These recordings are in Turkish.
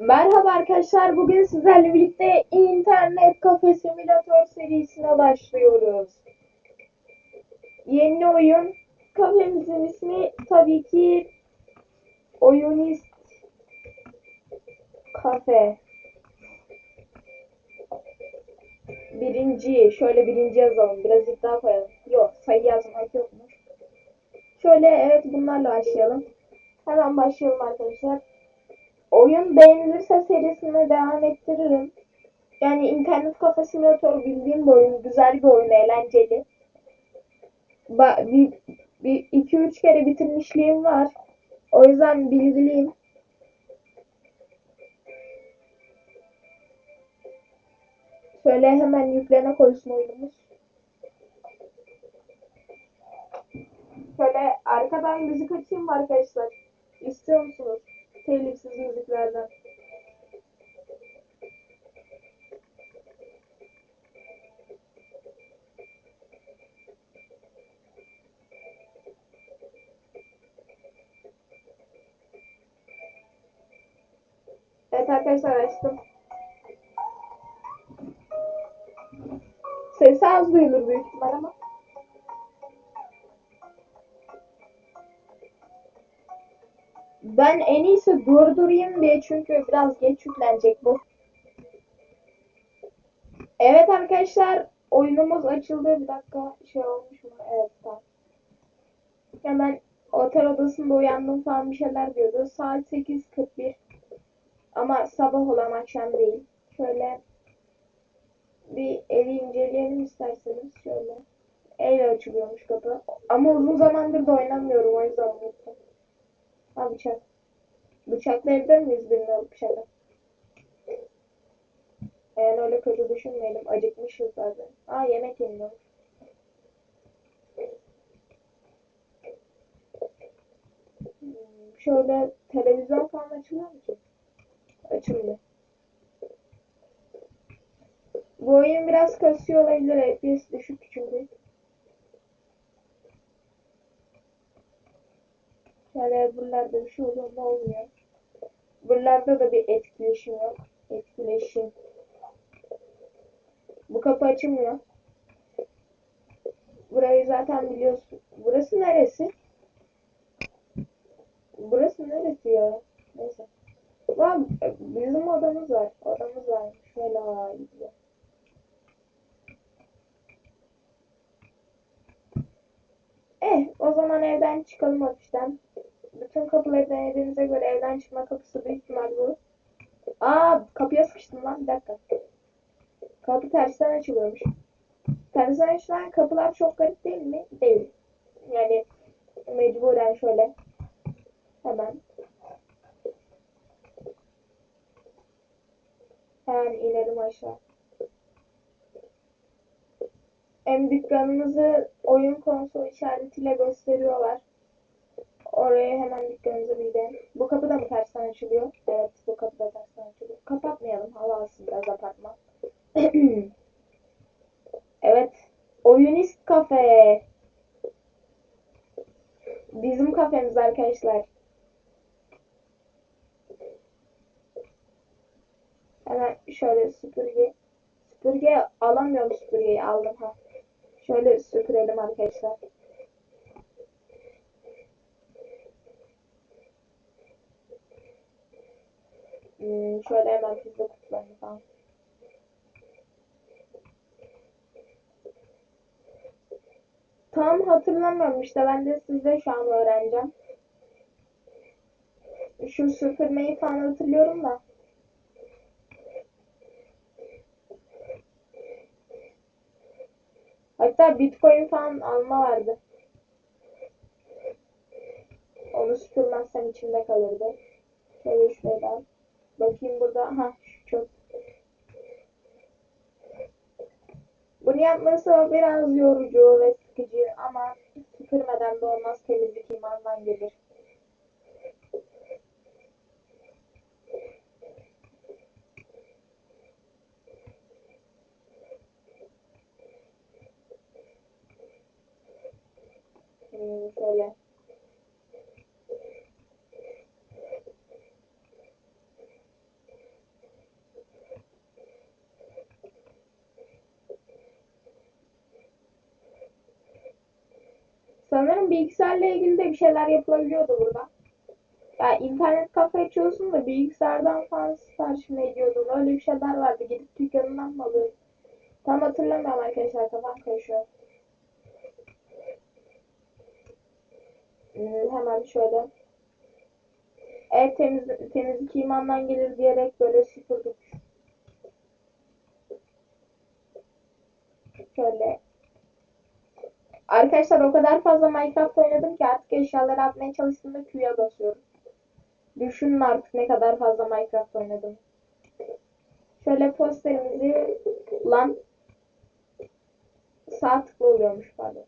Merhaba arkadaşlar. Bugün sizlerle birlikte internet kafe simülatör serisine başlıyoruz. Yeni oyun. Kafemizin ismi tabii ki Oyunist Kafe. Birinci. Şöyle birinci yazalım. Biraz iddia koyalım. Yok sayı yazmak yokmuş. Şöyle evet bunlarla başlayalım. Hemen başlayalım arkadaşlar. Oyun beğenilirse serisine devam ettiririm. Yani internet kafe simülatörü bildiğim bir oyun. Güzel bir oyun, eğlenceli. Ba bir, bir iki üç kere bitirmişliğim var. O yüzden bilgiliyim. Şöyle hemen yüklene koysun oyunumuz. Şöyle arkadan müzik açayım mı arkadaşlar? İstiyor musunuz? Telifsiz müziklerden. Evet arkadaşlar açtım. Sesi az duyulur büyük ihtimal ama. Ben en iyisi durdurayım diye çünkü biraz geç yüklenecek bu. Evet arkadaşlar oyunumuz açıldı. Bir dakika şey olmuş mu? Evet tamam. Hemen otel odasında uyandım falan bir şeyler diyordu. Saat 8.41. Ama sabah olan akşam değil. Şöyle bir evi inceleyelim isterseniz. Şöyle. Elle açılıyormuş kapı. Ama uzun zamandır da oynamıyorum o yüzden unuttum. Ha bıçak. Bıçaklayabilir miyiz birini alıp bıçakla? Yani öyle kötü düşünmeyelim. Acıkmışız zaten. Aa yemek yemiyor. Hmm, Şöyle televizyon falan açılıyor mu ki? Açıldı. Bu oyun biraz kasıyor olabilir. FPS düşük çünkü. Yani buralarda bir şey oluyor mu olmuyor. Buralarda da bir etkileşim yok. Etkileşim. Bu kapı açılmıyor. Burayı zaten biliyorsun. Burası neresi? Burası neresi ya? Neyse. Lan bizim odamız var. Odamız var. Şöyle aa, gidiyor. Eh, o zaman evden çıkalım hafiften. Denediğinize göre evden çıkma kapısı büyük ihtimal bu. Aa, kapıya sıkıştım lan. Bir dakika. Kapı tersten açılıyormuş. Tersten açılan kapılar çok garip değil mi? Değil. Yani mecburen şöyle. Hemen. Hemen inelim aşağı. Hem dükkanımızı oyun konsolu işaretiyle gösteriyorlar. Oraya hemen dükkanımıza bir gidelim. Bu kapı da mı tersten açılıyor? Evet bu kapı da tersten açılıyor. Kapatmayalım hava alsın biraz apartman. evet. Oyunist kafe. Bizim kafemiz arkadaşlar. Hemen şöyle süpürge. Süpürge alamıyorum süpürgeyi aldım ha. Şöyle süpürelim arkadaşlar. Hmm, şöyle hemen pizza kutularını falan. Tam hatırlamıyorum işte ben de size şu an öğreneceğim. Şu süpürmeyi falan hatırlıyorum da. Hatta bitcoin falan alma vardı. Onu süpürmezsem içimde kalırdı. Şöyle şuraya da. Bakayım burada. Ha şu çöp. Bunu yapması biraz yorucu ve sıkıcı ama süpürmeden de olmaz temizlik imandan gelir. Hmm. Sanırım bilgisayarla ilgili de bir şeyler yapılabiliyordu burada. Ya internet kafe açıyorsun da bilgisayardan falan sipariş mi ediyordun? Öyle bir şeyler vardı. Gidip dükkanından mı alıyordun? Tam hatırlamıyorum arkadaşlar. Kafam karışıyor. Hmm, hemen şöyle. Evet temiz, temizlik imandan gelir diyerek böyle süpürdük. Şöyle. Arkadaşlar o kadar fazla Minecraft oynadım ki artık eşyaları atmaya çalıştığımda Q'ya basıyorum. Düşünün artık ne kadar fazla Minecraft oynadım. Şöyle posterimizi lan sağ tıkla oluyormuş pardon.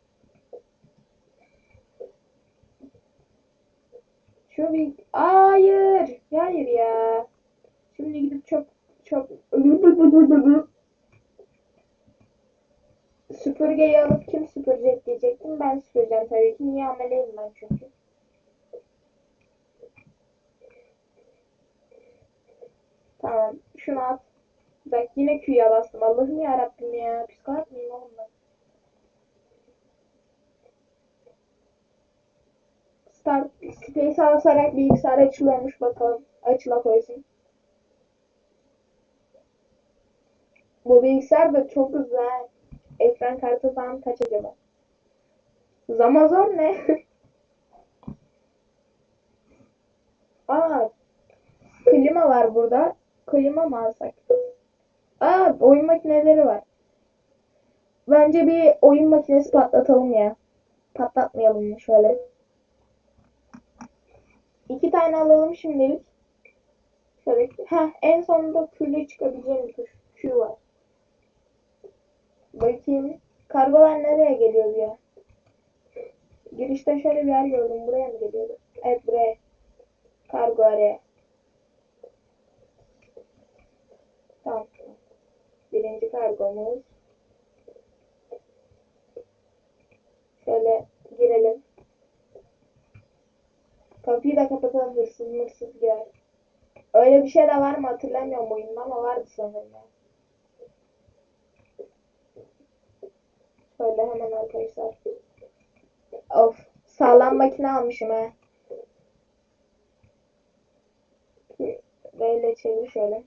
Şu bir hayır hayır ya. Şimdi gidip çok çok süpürgeyi alıp süpürecek diyecektim. Ben süpüreceğim tabii ki. Niye ameleyim ben çünkü. Tamam. Şunu at. Bak yine Q'ya bastım. Allah'ım ya Rabbim ya. Psikopat mıyım oğlum ben? Start Space'e basarak bilgisayar açılıyormuş bakalım. Açıla koysun. Bu bilgisayar da çok ha. Ekran kartı falan kaç acaba? Zamazor ne? Aa, klima var burada. Klima mı alsak? Aa, oyun makineleri var. Bence bir oyun makinesi patlatalım ya. Patlatmayalım mı şöyle? İki tane alalım şimdilik. Şöyle. Heh, en sonunda Q'yle çıkabileceğim bir tuş. Q var. Bakayım. Kargolar nereye geliyor ya? Girişte şöyle bir yer gördüm. Buraya mı geliyordu? Evet buraya. Kargo araya. Tamam. Birinci kargomuz. Şöyle girelim. Kapıyı da kapatalım hırsız mırsız girer. Öyle bir şey de var mı hatırlamıyorum oyunda ama vardı sanırım. Şöyle hemen arkadaşlar. Of sağlam makine almışım ha. Böyle çevir şöyle.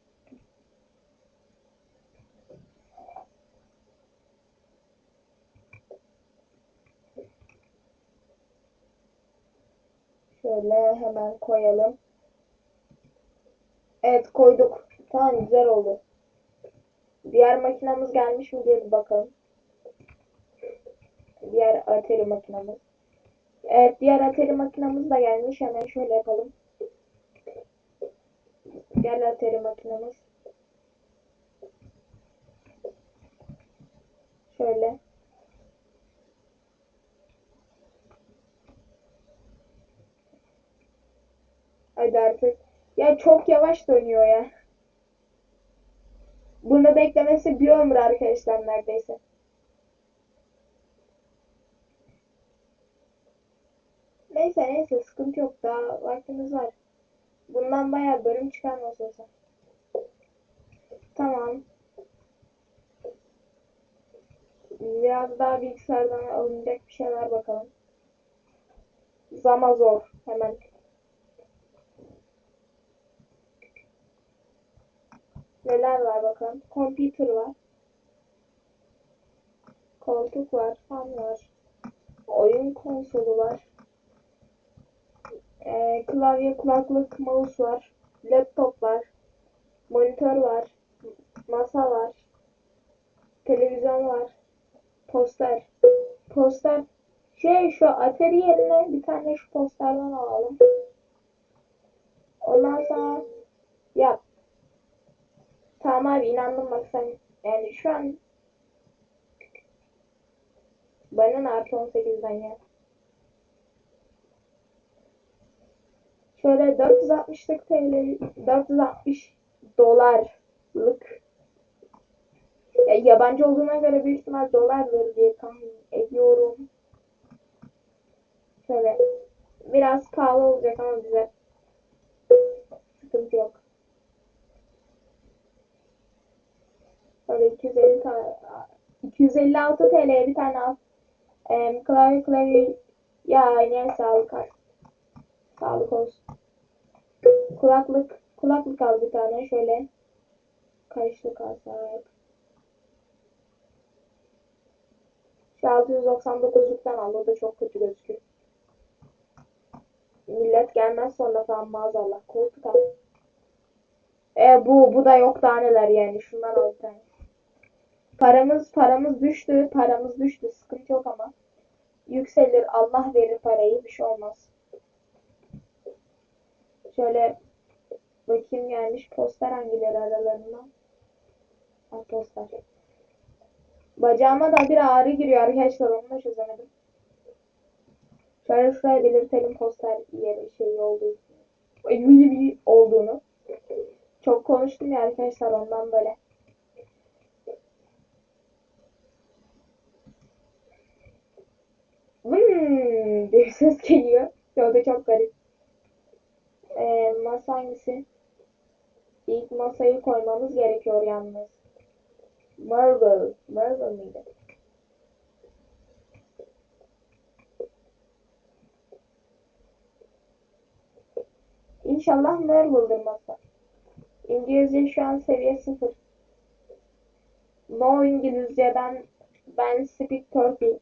Şöyle hemen koyalım. Evet koyduk. Tamam güzel oldu. Diğer makinamız gelmiş mi diye bir bakalım. Diğer Atari makinamız. Evet diğer Atari makinamız da gelmiş. Hemen şöyle yapalım. Gel Atari makinamız. Şöyle. Hadi artık. Ya çok yavaş dönüyor ya. Bunu beklemesi bir ömür arkadaşlar neredeyse. Neyse neyse sıkıntı yok daha vaktimiz var. Bundan bayağı bölüm çıkar nasıl olsa. Tamam. Biraz daha bilgisayardan alınacak bir şeyler bakalım. Zamazor hemen. Neler var bakalım. Computer var. Koltuk var. Fan var. Oyun konsolu var. Ee, klavye, kulaklık, mouse var. Laptop var. Monitör var. Masa var. Televizyon var. Poster. Poster. Şey şu Atari yerine bir tane şu posterden alalım. Ondan sonra yap. Tamam abi inandım bak sen. Yani şu an bana artı 18'den ya. Şöyle 460'lık TL 460 dolarlık ya, yabancı olduğuna göre büyük ihtimal dolardır diye tahmin ediyorum. Şöyle biraz pahalı olacak ama bize sıkıntı yok. Böyle 250 tane 256 TL'ye bir tane al. Ee, klavye klavye Ya yine sağlık. Sağlık olsun. Kulaklık. Kulaklık al bir tane şöyle. Karışlık alsak. Şu 699'luktan al. O da çok kötü gözüküyor. Millet gelmez sonra falan maazallah. Koltuk al. E bu bu da yok daha neler yani. Şundan al tane. Paramız paramız düştü. Paramız düştü. Sıkıntı yok ama. Yükselir. Allah verir parayı. Bir şey olmaz. Şöyle bakayım gelmiş poster hangileri aralarından. Ha poster. Bacağıma da bir ağrı giriyor arkadaşlar onu da çözemedim. Şöyle şuraya belirtelim poster yeri şey olduğu olduğunu. Çok konuştum ya arkadaşlar ondan böyle. Hmm, bir ses geliyor. O da çok garip. Ee, masa hangisi? İlk masayı koymamız gerekiyor yalnız. Marble. Marble mıydı? İnşallah Marble'dır masa. İngilizce şu an seviye 0. No İngilizce ben ben speak Turkey.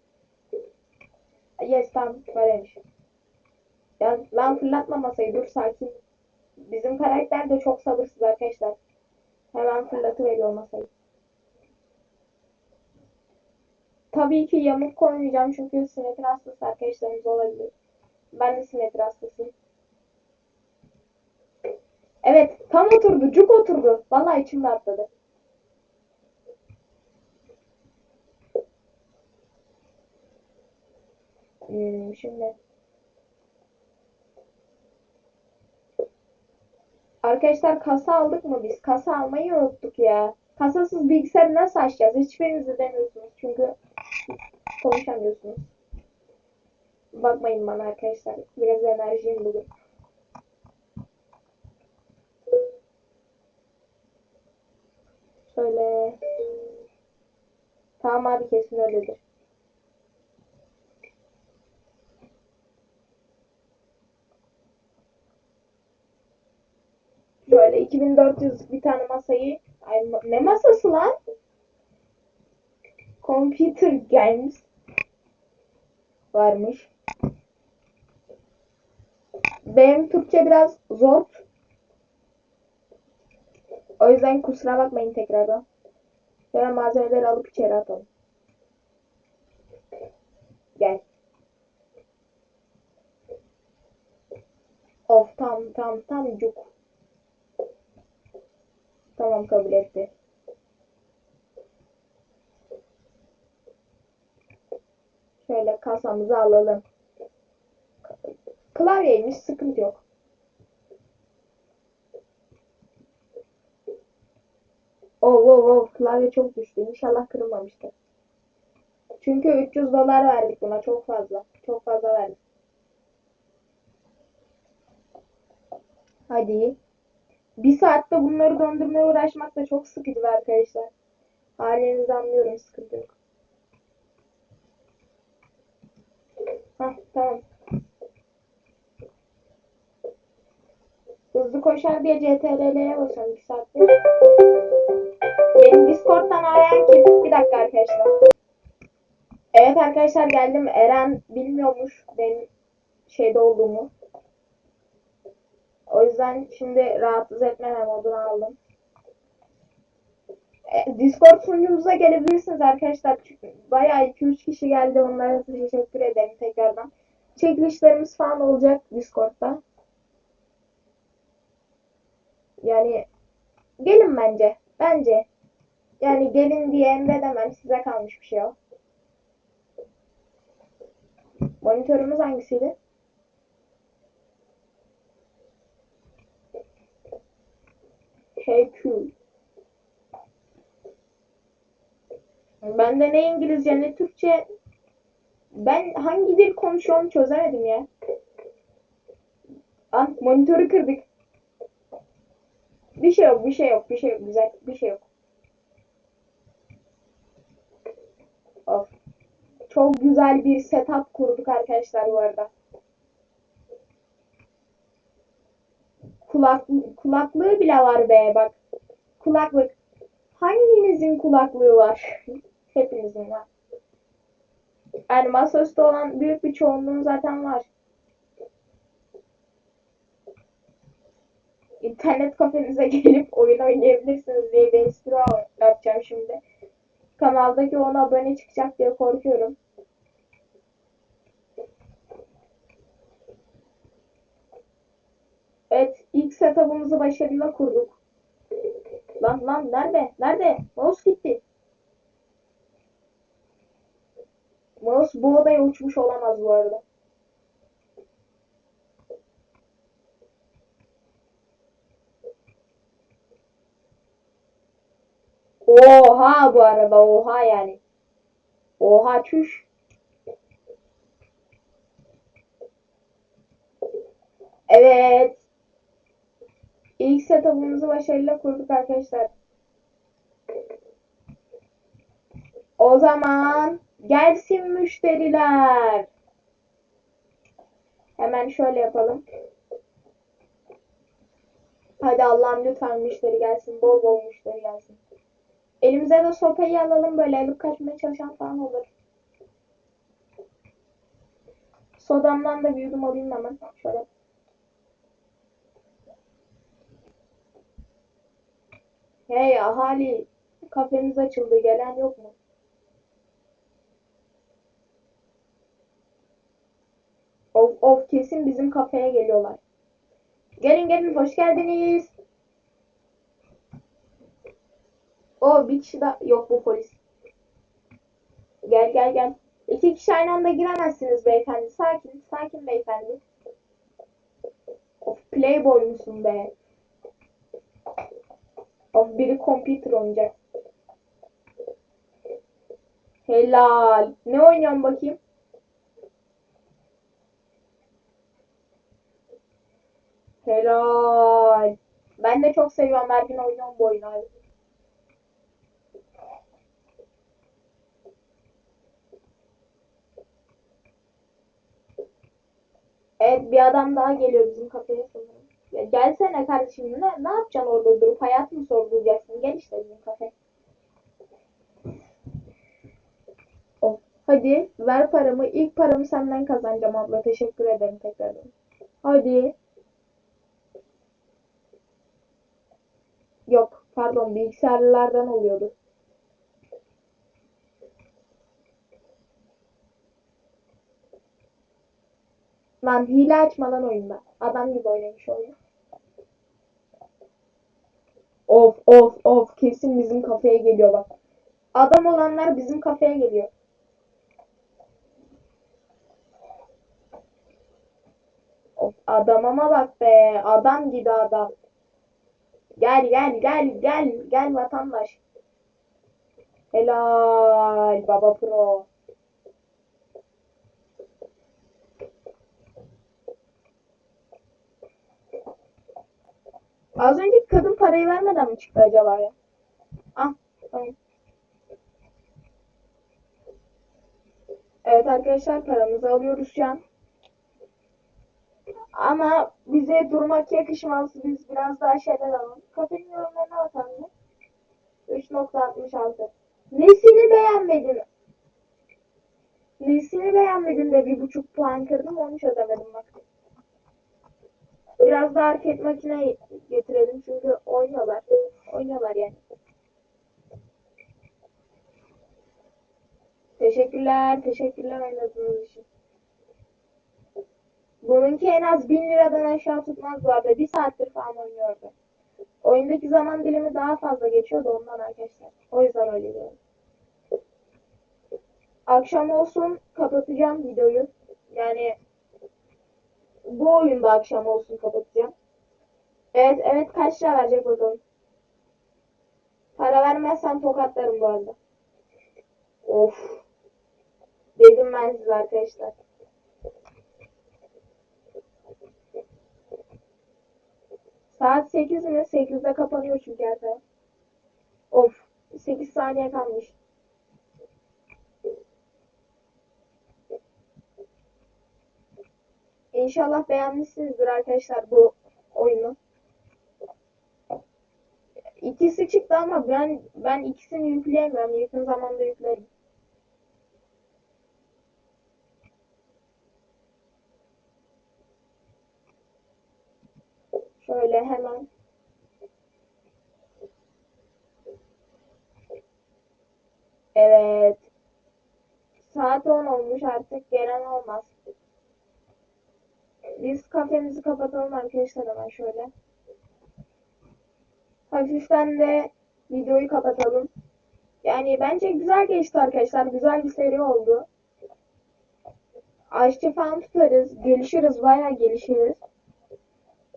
Yes tamam böyleymiş. Ya lan fırlatma masayı dur sakin. Bizim karakter de çok sabırsız arkadaşlar. Hemen fırlatıveriyor masayı. Tabii ki yamuk koymayacağım çünkü simetri hastası arkadaşlarımız olabilir. Ben de simetri hastasıyım. Evet tam oturdu. Cuk oturdu. Vallahi içim rahatladı. Hmm, şimdi. Arkadaşlar kasa aldık mı biz? Kasa almayı unuttuk ya. Kasasız bilgisayarı nasıl açacağız? Hiçbiriniz de demiyorsunuz çünkü konuşamıyorsunuz. Bakmayın bana arkadaşlar. Biraz enerjim bugün. Şöyle. Tamam abi kesin öyledir. Şöyle 2400 bir tane masayı. Ay, ne masası lan? Computer Games varmış. Benim Türkçe biraz zor. O yüzden kusura bakmayın tekrardan. Şöyle malzemeleri alıp içeri atalım. Gel. Of tam tam tam cuk. Tamam kabul etti. Şöyle kasamızı alalım. Klavyeymiş sıkıntı yok. Oh oh oh klavye çok düştü. İnşallah kırılmamıştır. Çünkü 300 dolar verdik buna çok fazla. Çok fazla verdik. Hadi. Bir saatte bunları döndürmeye uğraşmak da çok sıkıcı arkadaşlar. Halinizi anlıyorum sıkıntı yok. Hah tamam. Hızlı koşar diye CTRL'ye basıyorum 2 saatte. Benim Discord'dan arayan kim? Bir dakika arkadaşlar. Evet arkadaşlar geldim. Eren bilmiyormuş benim şeyde olduğumu. O yüzden şimdi rahatsız etmeme modunu aldım. E, Discord sunucumuza gelebilirsiniz arkadaşlar. Çünkü bayağı 2-3 kişi geldi. Onlara teşekkür ederim tekrardan. Çekilişlerimiz falan olacak Discord'da. Yani gelin bence. Bence. Yani gelin diye emredemem. Size kalmış bir şey o. Monitörümüz hangisiydi? Ben de ne İngilizce ne Türkçe ben hangi dil konuşuyorum çözemedim ya. Ah monitörü kırdık. Bir şey yok, bir şey yok, bir şey yok, güzel, bir şey yok. Of. Çok güzel bir setup kurduk arkadaşlar bu arada. Kulak, kulaklığı bile var be bak. Kulaklık. Hanginizin kulaklığı var? Hepinizin var. Yani masaüstü olan büyük bir çoğunluğun zaten var. İnternet kafenize gelip oyun oynayabilirsiniz diye bir espri yapacağım şimdi. Kanaldaki 10 abone çıkacak diye korkuyorum. Evet, ilk setup'ımızı başarıyla kurduk. Lan lan nerede? Nerede? Mouse gitti. Mouse bu odaya uçmuş olamaz bu arada. Oha bu arada oha yani. Oha çüş. Evet. İlk setup'ımızı başarıyla kurduk arkadaşlar. O zaman gelsin müşteriler. Hemen şöyle yapalım. Hadi Allah'ım lütfen müşteri gelsin. Bol bol müşteri gelsin. Elimize de sopayı alalım böyle alıp kaçmaya çalışan falan olur. Sodamdan da bir yudum alayım hemen. Şöyle. Hey ahali, kafemiz açıldı. Gelen yok mu? Of kesin bizim kafeye geliyorlar. Gelin gelin hoş geldiniz. O bir kişi daha yok bu polis. Gel gel gel. İki kişi aynı anda giremezsiniz beyefendi. Sakin sakin beyefendi. Of playboy musun be? Of biri computer oynayacak. Helal. Ne oynuyorsun bakayım? Helal. Ben de çok seviyorum her gün oynuyorum bu oyunu. Evet bir adam daha geliyor bizim kafeye sanırım. Ya gelsene kardeşim ne, ne yapacaksın orada durup hayat mı sorgulayacaksın? Gel işte bizim kafe. Of. Hadi ver paramı. İlk paramı senden kazanacağım abla. Teşekkür ederim tekrardan. Hadi. Yok pardon bilgisayarlardan oluyordu. Lan hile açma lan oyunda. Adam gibi oynamış oyunu. Of of of kesin bizim kafeye geliyor bak. Adam olanlar bizim kafeye geliyor. Of adamama bak be. Adam gibi adam. Gel gel gel gel gel vatandaş. Helal baba pro. Az önceki kadın parayı vermeden mi çıktı acaba ya? Ah tamam. Evet arkadaşlar paramızı alıyoruz şu an. Ama bize durmak yakışmaz. Biz biraz daha şeyler alalım. Kafenin yorumlarına bakalım. 3.66 Nesini beğenmedin? Nesini beğenmedin de bir buçuk puan kırdım onu çözemedim bak. Biraz da arcade makine getirelim çünkü oynuyorlar. Oynuyorlar yani. Teşekkürler, teşekkürler oynadığınız için. Bununki en az 1000 liradan aşağı tutmaz bu arada. Bir saattir falan oynuyordu. Oyundaki zaman dilimi daha fazla geçiyordu ondan arkadaşlar. O yüzden öyle diyorum. Akşam olsun kapatacağım videoyu. Yani bu oyunda akşam olsun kapatacağım. Evet evet kaç lira verecek bakalım. Para vermezsem tokatlarım bu arada. Of. Dedim ben size arkadaşlar. Saat 8 mi? 8'de kapanıyor çünkü herhalde. Of. 8 saniye kalmış. İnşallah beğenmişsinizdir arkadaşlar bu oyunu. İkisi çıktı ama ben ben ikisini yükleyemem. Yakın zamanda yüklerim. Şöyle hemen Evet. Saat 10 olmuş artık gelen olmaz. Biz kafemizi kapatalım arkadaşlar hemen şöyle. Hafiften de videoyu kapatalım. Yani bence güzel geçti arkadaşlar. Güzel bir seri oldu. Aşçı falan tutarız. Gelişiriz. Bayağı gelişiriz.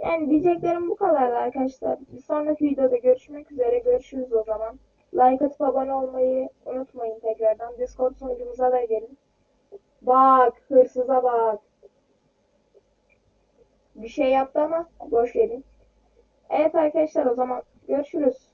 Yani diyeceklerim bu kadar arkadaşlar. Bir sonraki videoda görüşmek üzere. Görüşürüz o zaman. Like atıp abone olmayı unutmayın tekrardan. Discord sunucumuza da gelin. Bak hırsıza bak. Bir şey yaptı ama boş verin. Evet arkadaşlar o zaman görüşürüz.